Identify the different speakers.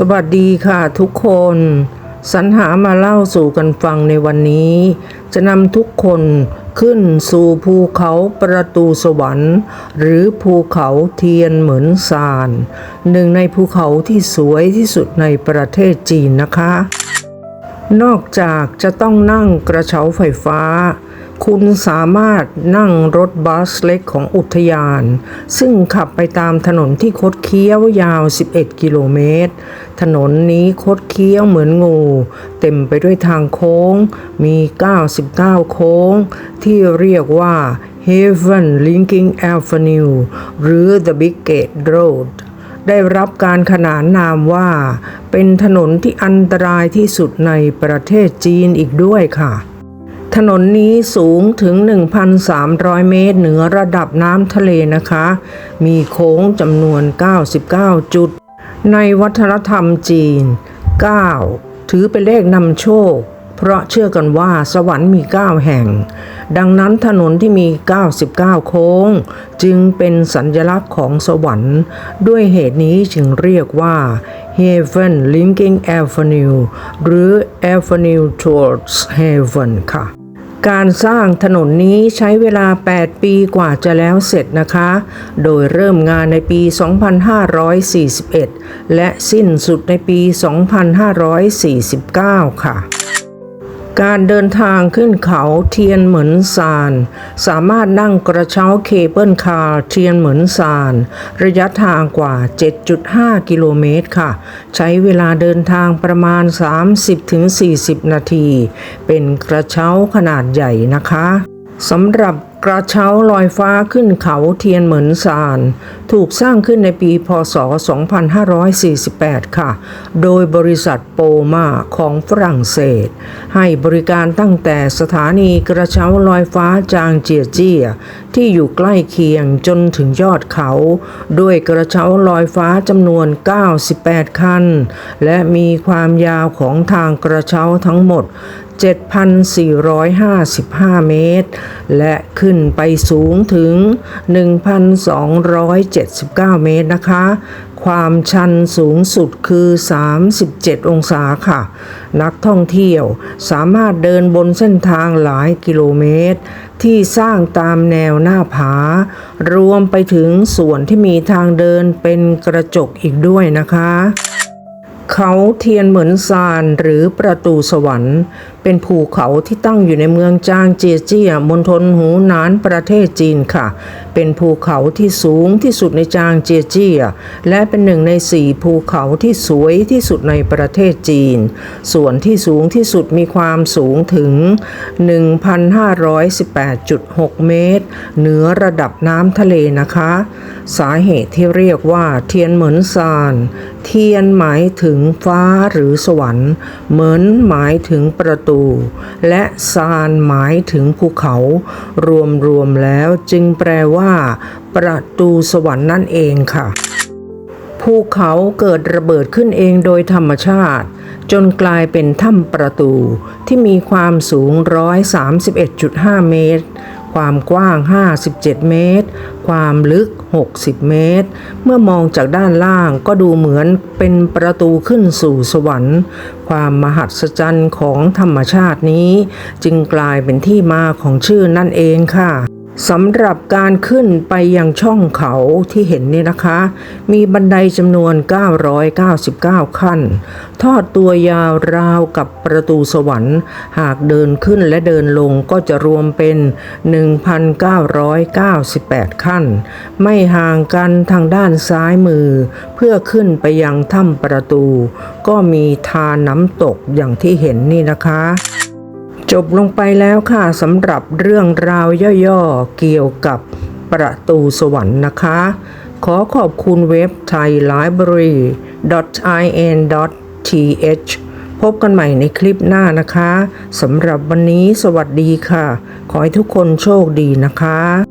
Speaker 1: สวัสดีค่ะทุกคน สรรหามาเล่าสู่กันฟังในวันนี้ จะนำทุกคนขึ้นสู่ภูเขาประตูสวรรค์ หรือภูเขาเทียนเหมือนซาน หนึ่งในภูเขาที่สวยที่สุดในประเทศจีนนะคะ นอกจากจะต้องนั่งกระเช้าไฟฟ้า คุณสามารถนั่งรถบัสเล็กของอุทยาน ซึ่งขับไปตามถนนที่คดเคี้ยวยาว 11 กิโลเมตร ถนนนี้คดเคี้ยวเหมือนงู เต็มไปด้วยทางโค้ง มี 99 โค้ง ที่เรียกว่า Heaven Linking Avenue หรือ The Big Gate Road ได้รับการขนานนามว่า เป็นถนนที่อันตรายที่สุดในประเทศจีนอีกด้วยค่ะ ถนนนี้สูงถึง 1,300 เมตรเหนือระดับน้ำทะเลนะคะ มีโค้งจำนวน 99 จุด ในวัฒนธรรมจีน 9 ถือเป็นเลขนำโชค เพราะเชื่อกันว่าสวรรค์มี 9 แห่ง ดังนั้นถนนที่มี 99 โค้ง จึงเป็นสัญลักษณ์ของสวรรค์ ด้วยเหตุนี้จึงเรียกว่า Heaven Linking Avenue หรือ Avenue Towards Heaven ค่ะ การสร้างถนนนี้ใช้เวลา 8 ปีกว่าจะแล้วเสร็จนะคะ โดยเริ่มงานในปี 2541 และสิ้นสุดในปี 2549 ค่ะ การเดินทางขึ้นเขาเทียนเหมือนซาน สามารถนั่งกระเช้าเคเบิลคาร์เทียนเหมือนซาน ระยะทางกว่า 7.5 กิโลเมตรค่ะ ใช้เวลาเดินทางประมาณ 30-40 นาที เป็นกระเช้าขนาดใหญ่นะคะสำหรับกระเช้าลอยฟ้าขึ้นเขาเทียนเหมือนซาน ถูกสร้างขึ้นในปีพศ 2548 ค่ะ โดยบริษัทโปมาของฝรั่งเศส ให้บริการตั้งแต่สถานีกระเช้าลอยฟ้าจางเจียเจียที่อยู่ใกล้เคียงจนถึงยอดเขา ด้วยกระเช้าลอยฟ้าจำนวน 98 คัน และมีความยาวของทางกระเช้าทั้งหมด 7,455 เมตร และขึ้นไปสูงถึง 1,279 เมตรนะคะ ความชันสูงสุดคือ 37 องศาค่ะ นักท่องเที่ยวสามารถเดินบนเส้นทางหลายกิโลเมตร ที่สร้างตามแนวหน้าผา รวมไปถึงส่วนที่มีทางเดินเป็นกระจกอีกด้วยนะคะเขาเทียนเหมือนซานหรือประตูสวรรค์ เป็นภูเขาที่ตั้งอยู่ในเมืองจางเจียเจียมณฑลหูหนานประเทศจีนค่ะ เป็นภูเขาที่สูงที่สุดในจางเจียเจีย และเป็นหนึ่งในสี่ภูเขาที่สวยที่สุดในประเทศจีน ส่วนที่สูงที่สุดมีความสูงถึง 1,518.6 เมตร เหนือระดับน้ำทะเลนะคะ สาเหตุที่เรียกว่าเทียนเหมือนซาน เทียนหมายถึงฟ้าหรือสวรรค์ เหมือนหมายถึงประตูและซานหมายถึงภูเขา รวมๆแล้วจึงแปลว่า ประตูสวรรค์นั่นเองค่ะภูเขาเกิดระเบิดขึ้นเองโดยธรรมชาติ จนกลายเป็นถ้ำประตูที่มีความสูง 131.5 เมตร ความกว้าง 57 เมตร ความลึก 60 เมตร เมื่อมองจากด้านล่างก็ดูเหมือนเป็นประตูขึ้นสู่สวรรค์ ความมหัศจรรย์ของธรรมชาตินี้ จึงกลายเป็นที่มาของชื่อนั่นเองค่ะ สำหรับการขึ้นไปยังช่องเขาที่เห็นนี่นะคะ มีบันไดจำนวน 999 ขั้น ทอดตัวยาวราวกับประตูสวรรค์ หากเดินขึ้นและเดินลงก็จะรวมเป็น 1,998 ขั้น ไม่ห่างกันทางด้านซ้ายมือ เพื่อขึ้นไปยังถ้ำประตู ก็มีทานน้ำตกอย่างที่เห็นนี่นะคะ จบลงไปแล้วค่ะสำหรับเรื่องราวย่อๆ เกี่ยวกับประตูสวรรค์นะคะ ขอขอบคุณเว็บ thaiLibrary.in.th พบกันใหม่ในคลิปหน้านะคะสำหรับวันนี้สวัสดีค่ะ ขอให้ทุกคนโชคดีนะคะ